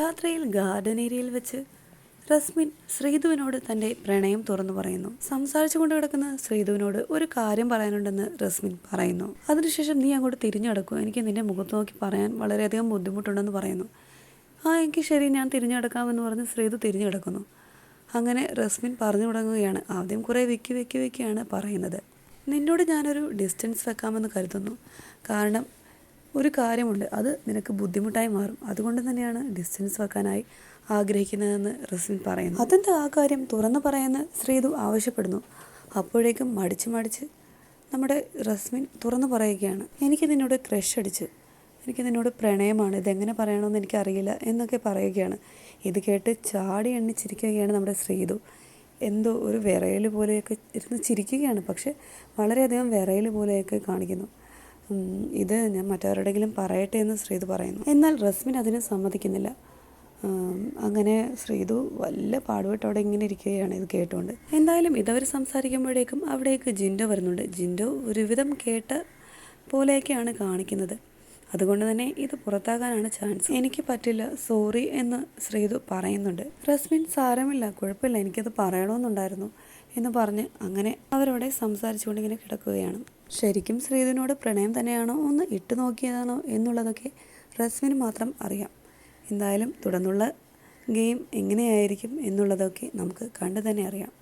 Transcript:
രാത്രിയിൽ ഗാർഡൻ ഏരിയയിൽ വെച്ച് റസ്മിൻ ശ്രീധുവിനോട് തന്റെ പ്രണയം തുറന്നു പറയുന്നു. സംസാരിച്ചു കൊണ്ട് കിടക്കുന്ന ശ്രീധുവിനോട് ഒരു കാര്യം പറയാനുണ്ടെന്ന് റസ്മിൻ പറയുന്നു. അതിനുശേഷം നീ അങ്ങോട്ട് തിരിഞ്ഞു എനിക്ക് നിന്റെ മുഖത്ത് നോക്കി പറയാൻ വളരെയധികം ബുദ്ധിമുട്ടുണ്ടെന്ന് പറയുന്നു. ആ എനിക്ക് ശരി ഞാൻ തിരിഞ്ഞു കിടക്കാമെന്ന് പറഞ്ഞ് ശ്രീധു തിരിഞ്ഞു കിടക്കുന്നു അങ്ങനെ റസ്മിൻ പറഞ്ഞു തുടങ്ങുകയാണ്. ആദ്യം കുറേ വെക്കി വെക്കി വെക്കിയാണ് പറയുന്നത്. നിന്നോട് ഞാനൊരു ഡിസ്റ്റൻസ് വെക്കാമെന്ന് കരുതുന്നു. കാരണം ഒരു കാര്യമുണ്ട്. അത് നിനക്ക് ബുദ്ധിമുട്ടായി മാറും. അതുകൊണ്ട് തന്നെയാണ് ഡിസ്റ്റൻസ് വെക്കാനായി ആഗ്രഹിക്കുന്നതെന്ന് റസിൻ പറയുന്നു. അതെന്താ ആ കാര്യം? തുറന്നു പറയാമെന്ന് ശ്രീതു ആവശ്യപ്പെടുന്നു. അപ്പോഴേക്കും മടിച്ച് മടിച്ച് നമ്മുടെ റസ്മിൻ തുറന്നു പറയുകയാണ്. എനിക്ക് നിന്നോട് ക്രഷ് അടിച്ച്. എനിക്ക് നിന്നോട് പ്രണയമാണ്. ഇതെങ്ങനെ പറയണമെന്ന് എനിക്കറിയില്ല എന്നൊക്കെ പറയുകയാണ്. ഇത് കേട്ട് ചാടി എണ്ണിച്ചിരിക്കുകയാണ് നമ്മുടെ ശ്രീതു. എന്തോ ഒരു വിറയൽ പോലെയൊക്കെ ഇരുന്ന് ചിരിക്കുകയാണ്. പക്ഷെ വളരെയധികം വിറയൽ പോലെയൊക്കെ കാണിക്കുന്നു. ഇത് ഞാൻ മറ്റവരുടെങ്കിലും പറയട്ടെ എന്ന് ശ്രീതു പറയുന്നു. എന്നാൽ റസ്മിൻ അതിന് സമ്മതിക്കുന്നില്ല. അങ്ങനെ ശ്രീതു വല്ല പാടുപെട്ട് അവിടെ ഇങ്ങനെ ഇരിക്കുകയാണ് ഇത് കേട്ടുകൊണ്ട്. എന്തായാലും ഇതവർ സംസാരിക്കുമ്പോഴേക്കും അവിടേക്ക് ജിൻഡോ വരുന്നുണ്ട്. ജിൻഡോ ഒരുവിധം കേട്ട പോലെയൊക്കെയാണ് കാണിക്കുന്നത്. അതുകൊണ്ട് തന്നെ ഇത് പുറത്താകാനാണ് ചാൻസ്. എനിക്ക് പറ്റില്ല സോറി എന്ന് ശ്രീതു പറയുന്നുണ്ട്. റസ്മിൻ സാരമില്ല കുഴപ്പമില്ല എനിക്കത് പറയണമെന്നുണ്ടായിരുന്നു എന്ന് പറഞ്ഞ് അങ്ങനെ അവരോടെ സംസാരിച്ചുകൊണ്ട് ഇങ്ങനെ കിടക്കുകയാണ്. ശരിക്കും ശ്രീധുവിനോട് പ്രണയം തന്നെയാണോ ഒന്ന് ഇട്ടു നോക്കിയതാണോ എന്നുള്ളതൊക്കെ റസ്മിന് മാത്രം അറിയാം. എന്തായാലും തുടർന്നുള്ള ഗെയിം എങ്ങനെയായിരിക്കും എന്നുള്ളതൊക്കെ നമുക്ക് കണ്ടു തന്നെ അറിയാം.